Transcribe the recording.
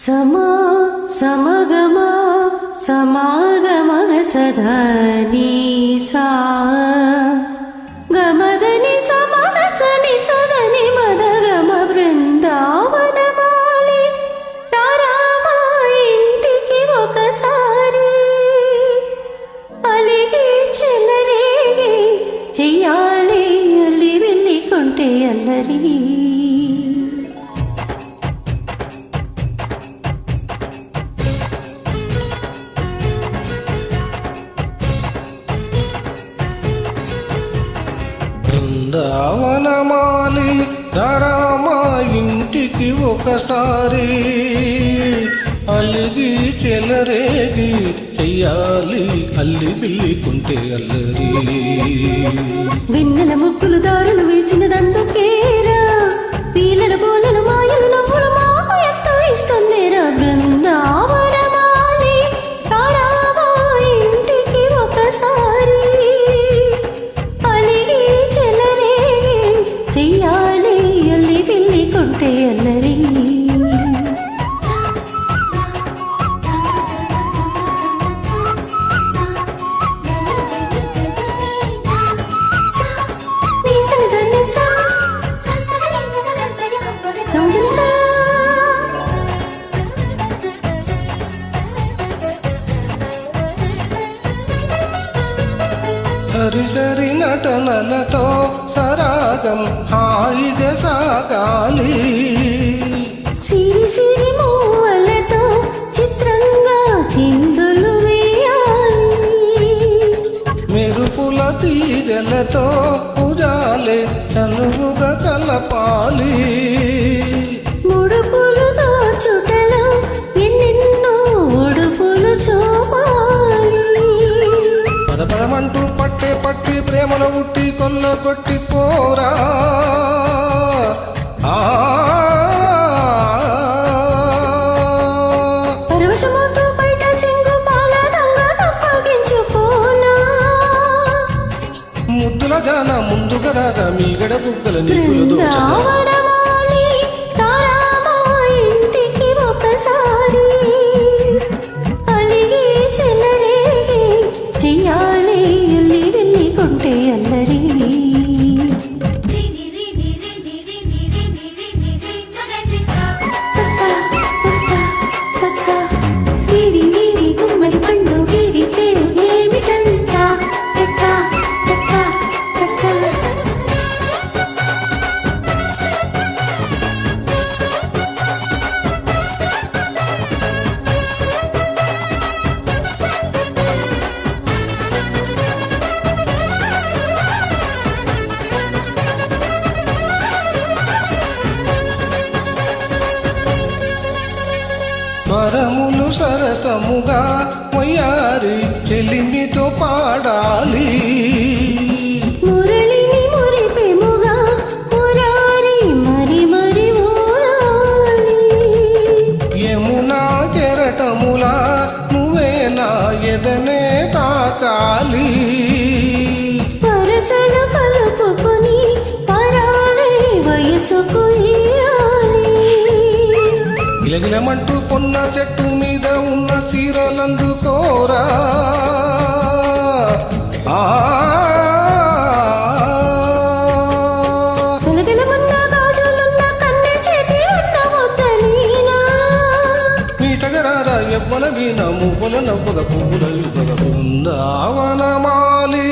समा समगम समगमन स सा బృందావనమాలి రామా ఇంటికి ఒకసారి అలిగి చెలరేగి చెయ్యాలి అల్లి పిల్లికుంటే అల్లరి. వెన్నెల ముక్కులు దారులు వేసినదందుకేరా పీలల బోలను మాయ నటనలతో సరాగం హాయిగా సాగాలి. సిరి సిరి మూవలతో చిత్రంగా చిందులు వేయాలి. మెరుపుల తీగలతో పుజాలే చనువుగా కలపాలి. ప్రేమలో ఉట్టి కొల్ల కొట్టి పోరా. ముద్దుల జాన ముందుగా రాగా మీగడ బుగ్గల నీకులు దోచగా సరసముగా వయ్యారి చెలిమితో పాడాలి. యమునా కెరటములా నువ్వే నా ఎదనే తాకాలి. పరసలు కలుపుకొని పరాలే వయసుకు ఇయ్యాలి గిలగిలమంటూ పొన్న చెట్టు మీద ఉన్న చీరలందుకోరా ఆ. ఉన్న ముద్దలీనా నీటగరారా ఎవ్వల వీణ మువ్వల నవ్వగ పువ్వుల బృందావనమాలి బృందావనమాలి